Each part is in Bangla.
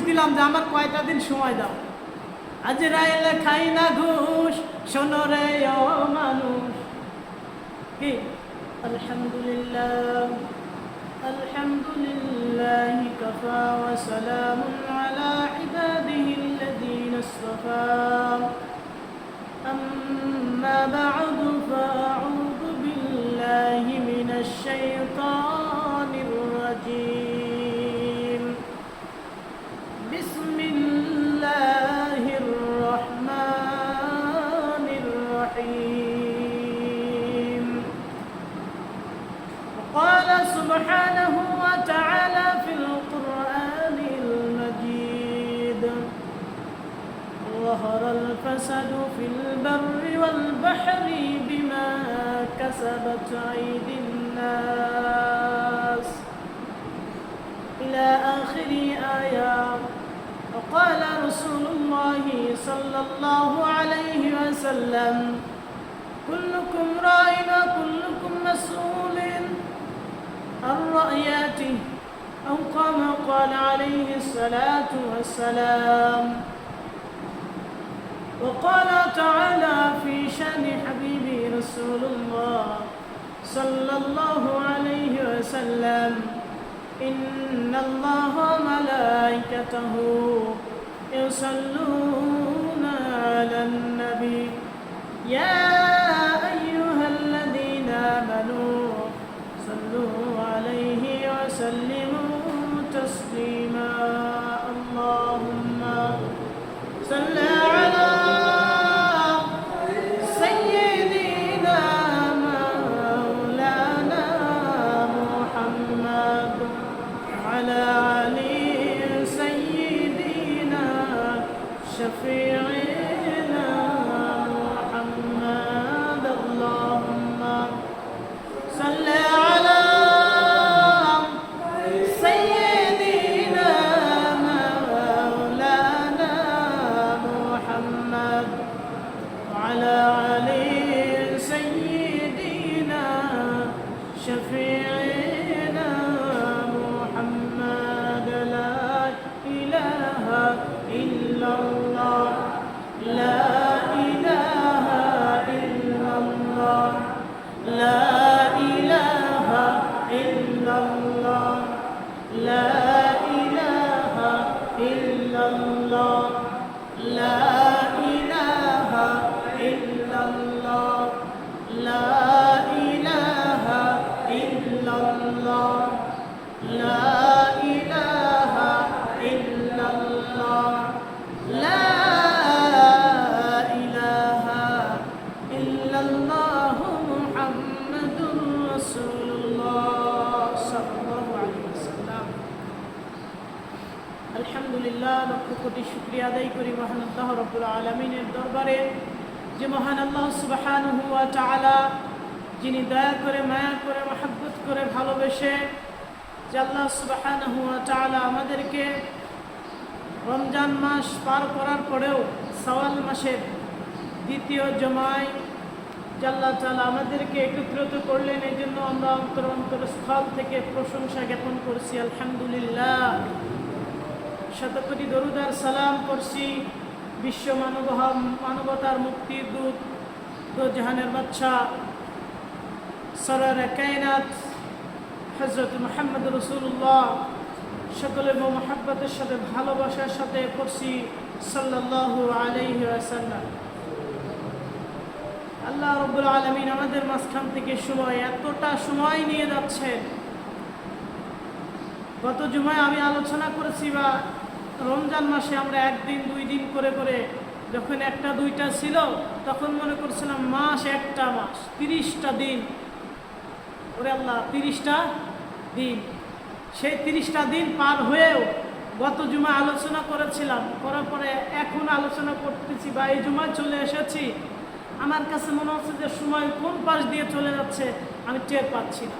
নোটিশ দিলাম যে আমার কয়টা দিন সময় দাও। আজ রায় খাই না ঘুষ, শোনো রে মানুষ। কি? আলহামদুলিল্লাহ আলহামদুলিল্লাহ কফা ওয়া সালামুন আলা ইবাদিহি আল্লাযীনা الفساد في البر والبحر بما كسبت أيدي الناس. إلى آخر آية. وقال رسول الله صلى الله عليه وسلم كلكم راع وكلكم مسؤول عن رأياته أو كما قال عليه الصلاة والسلام. وقال تعالى في شأن حبيبي رسول الله صلى الله عليه وسلم إن الله وملائكته يصلون على النبي. আলহামদুলিল্লাহ, লক্ষ কোটি শুক্রিয়া আদায় করি মহান আল্লাহ রব্বুল আলমিনের দরবারে যে মহান আল্লাহ সুবাহান হুয়া চালা যিনি দয়া করে, মায়া করে, মহাব্বত করে ভালোবেসে যে আল্লাহ সুবাহান হুয়া চালা আমাদেরকে রমজান মাস পার করার পরেও সওয়াল মাসের দ্বিতীয় জমায় আল্লাহ তালা আমাদেরকে একত্রিত করলেন এই জন্য আমরা অন্তর অন্তর স্থল থেকে প্রশংসা জ্ঞাপন করছি। আলহামদুলিল্লাহ। শতকোটি দরুদার সালাম করছি। বিশ্ব মানব মানবতার মুক্তির দূত দো জাহানের বাচ্চা সরার কায়নাত হজরত মোহাম্মদ রসুল্লাহ সকলের মোহাব্বতের সাথে, ভালোবাসার সাথে করছি সাল্লাহ আলাইহি আসাল্লাম আল্লাহ রব্বুল আলমিন আমাদের মাঝখান থেকে সময়, এতটা সময় নিয়ে যাচ্ছেন। গত জুমায় আমি আলোচনা করেছি বা রমজান মাসে আমরা একদিন, দুই দিন করে করে যখন একটা, দুইটা ছিল, তখন মনে করছিলাম মাস একটা মাস, তিরিশটা দিন। ওরে আল্লাহ, তিরিশটা দিন। সেই তিরিশটা দিন পার হয়েও গত জুমা আলোচনা করেছিলাম। করার পরে এখন আলোচনা করতেছি বা এই জুমায় চলে এসেছি। আমার কাছে মনে হচ্ছে যে সময় কোন পাশ দিয়ে চলে যাচ্ছে, আমি টের পাচ্ছি না।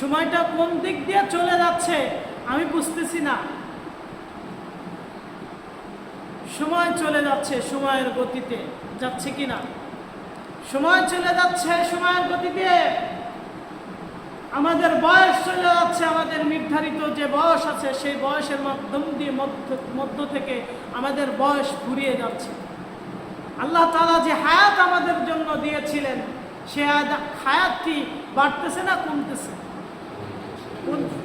সময়টা কোন দিক দিয়ে চলে যাচ্ছে, আমি বুঝতেছি না। সময় চলে যাচ্ছে সময়ের গতিতে। যাচ্ছে কি না? সময় চলে যাচ্ছে সময়ের গতিতে। আমাদের বয়স চলে যাচ্ছে, আমাদের নির্ধারিত যে বয়স আছে, সেই বয়সের মাধ্যম দিয়ে মধ্য থেকে আমাদের বয়স ফুরিয়ে যাচ্ছে। আল্লাহ তাআলা যে হায়াত আমাদের জন্য দিয়েছিলেন, সে হায়াত- হায়াত কি বাড়তেছে না কমতেছে?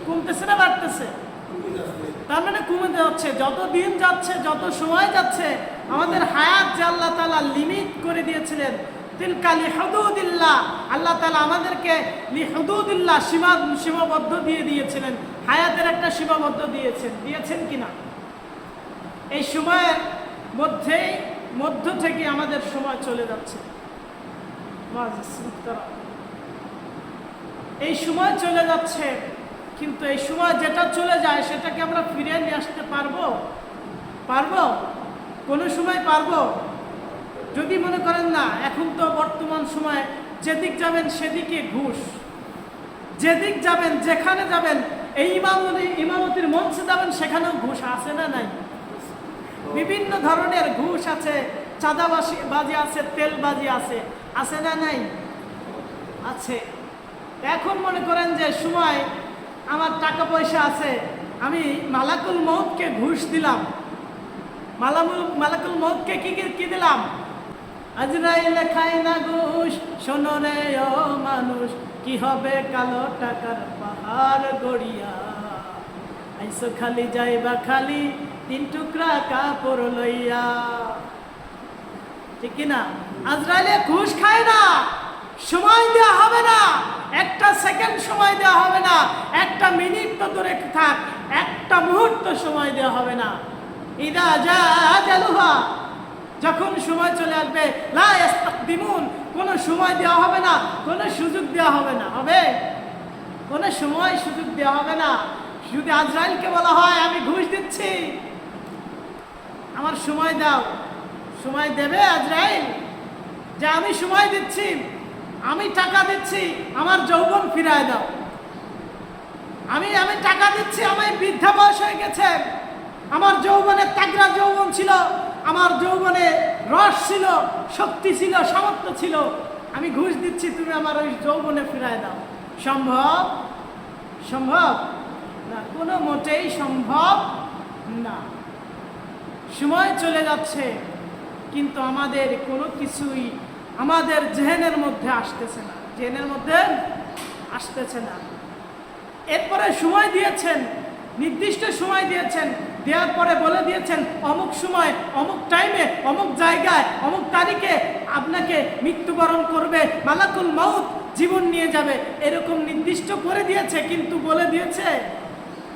কমতেছে না বাড়তেছে? তার মানে কমে যাচ্ছে। যত দিন যাচ্ছে, যত সময় যাচ্ছে, আমাদের হায়াত যে আল্লাহ তালা লিমিট করে দিয়েছিলেন, তিলকা লিহদুদিল্লাহ, আল্লাহ তালা আমাদেরকে লিহদুদিল্লাহ সীমা, সীমাবদ্ধ দিয়ে দিয়েছিলেন। হায়াতের একটা সীমাবদ্ধ দিয়েছেন। দিয়েছেন কিনা? এই সময়ের মধ্যেই, মধ্য থেকে আমাদের সময় চলে যাচ্ছে। এই সময় চলে যাচ্ছে কিন্তু এই সময় যেটা চলে যায়, সেটাকে আমরা ফিরে নিয়ে আসতে পারব? পারব? কোনো সময় পারব? যদি মনে করেন না, এখন তো বর্তমান সময়ে যেদিক যাবেন সেদিকে ঘুষ। যেদিক যাবেন, যেখানে যাবেন, এই ইমামতি, ইমামতির মঞ্চে যাবেন, সেখানেও ঘুষ আছে না নাই? বিভিন্ন ধরনের ঘুষ আছে চাঁদাবাসি বাজি আছে তেল বাজি আছে আছে না নাই? আছে। এখন মনে করেন যে সময় আমার টাকা পয়সা আছে। আমি মালাকুল মৌতকে ঘুষ দিলাম। মালামুল মালাকুল মৌতকে কি কি- কি দিলাম? আজরাইলে খায় না ঘুষ, শোনো রে ও মানুষ, কি হবে কালো টাকার পাহাড় গড়িয়া? আইসো খালি যাইবা খালি, তিন টুকরা কাপড় লইয়া। ঠিক না? আজরাইলে ঘুষ খায় না, সময় দেওয়া হবে না। একটা সেকেন্ড সময় দেওয়া হবে না। একটা মিনিট তো দূরে থাক, একটা মুহূর্ত সময় দেওয়া হবে না। ইদা যা যখন সময় চলে আসবে ইস্তাকদিমুন কোনো সময় দেওয়া হবে না, কোনো সুযোগ দেওয়া হবে না। হবে? কোনো সময় সুযোগ দেওয়া হবে না। যদি আজরাইলকে বলা হয়, আমি ঘুষ দিচ্ছি। আমার সময় দাও। সময় দেবে আজরাইল? যে আমি সময় দিচ্ছি। আমি টাকা দিচ্ছি, আমার যৌবন ফিরায় দাও। আমি আমি টাকা দিচ্ছি আমার বৃদ্ধা বয়স হয়ে গেছে। আমার যৌবনে তাগড়া যৌবন ছিল, আমার যৌবনে রস ছিল, শক্তি ছিল, সামর্থ্য ছিল। আমি ঘুষ দিচ্ছি, তুমি আমার ওই যৌবনে ফিরায় দাও। সম্ভব? সম্ভব? না, কোনো মোটেই সম্ভব না। সময় চলে যাচ্ছে, কিন্তু আমাদের কোনো কিছুই আমাদের জেহেনের মধ্যে আসতেছে না। জেহেনের মধ্যে আসতেছে না। এরপরে সময় দিয়েছেন, নির্দিষ্ট সময় দিয়েছেন, দেওয়ার পরে বলে দিয়েছেন, অমুক সময়, অমুক টাইমে অমুক জায়গায়, অমুক তারিখে আপনাকে মৃত্যুবরণ করবে, মালাকুল মাউত জীবন নিয়ে যাবে, এরকম নির্দিষ্ট করে দিয়েছে, কিন্তু বলে দিয়েছে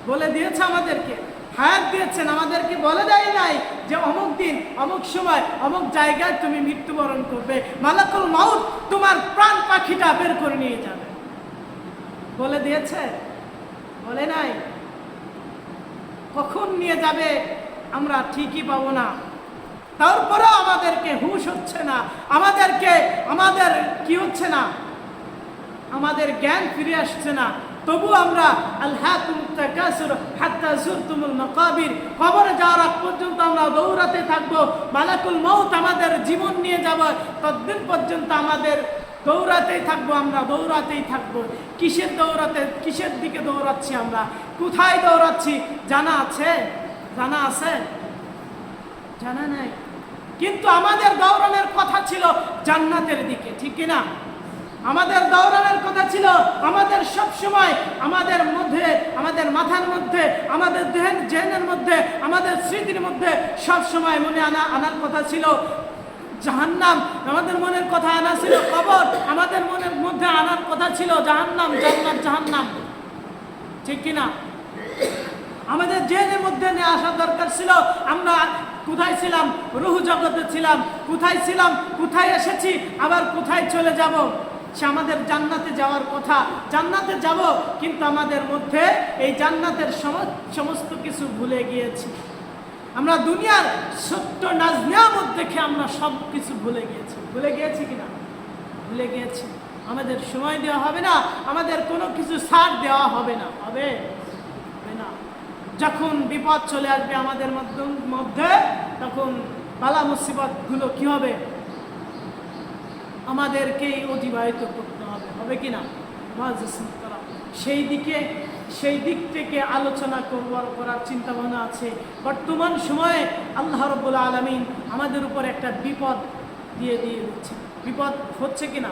বলে দিয়েছে আমাদেরকে। হায়াত দিয়েছেন, আমাদেরকে বলে দেয় নাই যে অমুক দিন, অমুক সময়, অমুক জায়গায় তুমি মৃত্যুবরণ করবে। মালাকুল মাউত তোমার প্রাণ পাখিটা বের করে নিয়ে যাবে। বলে দিয়েছে? বলে নাই। কখন নিয়ে যাবে আমরা ঠিকই পাবো না। তারপরেও আমাদেরকে হুশ হচ্ছে না। আমাদেরকে, আমাদের কি হচ্ছে না? আমাদের জ্ঞান ফিরে আসছে না। তবু আমরা আল্লাহকুম তাকাসুর হাত্তা যাওয়ার আগ পর্যন্ত আমরা দৌড়াতে থাকব। মালাকুল মৌত আমাদের জীবন নিয়ে যাব। ততদিন পর্যন্ত আমাদের দৌড়াতেই থাকব, আমরা দৌড়াতেই থাকব। কিসের দৌড়াতে, কিসের দিকে দৌড়াচ্ছি আমরা? কোথায় দৌড়াচ্ছি? জানা আছে? জানা আছে? জানা নাই। কিন্তু আমাদের দৌড়ানোর কথা ছিল জান্নাতের দিকে, ঠিক কিনা? আমাদের দৌড়ানোর কথা ছিল। আমাদের সব সময় আমাদের মধ্যে, আমাদের মাথার মধ্যে, আমাদের দেহের জেনের মধ্যে, আমাদের স্মৃতির মধ্যে সব সময় মনে আনা, আনার কথা ছিল। জাহান্নাম, আমাদের মনের কথা আনা ছিল। কবর, আমাদের মনের মধ্যে আনার কথা ছিল। জাহান্নাম, জান্নাত, জাহান্নাম। ঠিক কিনা আমাদের জেনের মধ্যে নিয়ে আসা দরকার ছিল। আমরা কোথায় ছিলাম? রুহু জগতে ছিলাম। কোথায় ছিলাম? কোথায় এসেছি? আবার কোথায় চলে যাব? সে আমাদের জান্নাতে যাওয়ার কথা। জান্নাতে যাব, কিন্তু আমাদের মধ্যে এই জান্নাতের সম- সমস্ত কিছু ভুলে গিয়েছি। আমরা দুনিয়ার সত্য নাজনিয়ামত দেখে আমরা সব কিছু ভুলে গিয়েছি। ভুলে গিয়েছি কিনা? ভুলে গিয়েছি। আমাদের সময় দেওয়া হবে না, আমাদের কোনো কিছু সার দেওয়া হবে না। হবে? না। যখন বিপদ চলে আসবে আমাদের মধ্যে, তখন বালা মুসিবতগুলো কি হবে? আমাদেরকেই অতিবাহিত করতে হবে হবে কি না সেই দিকে, সেই দিক থেকে আলোচনা করবার, করার চিন্তা ভাবনা আছে। বর্তমান সময়ে আল্লাহ রব্বুল আলমিন আমাদের উপর একটা বিপদ দিয়ে দিয়ে দিচ্ছে বিপদ হচ্ছে কিনা?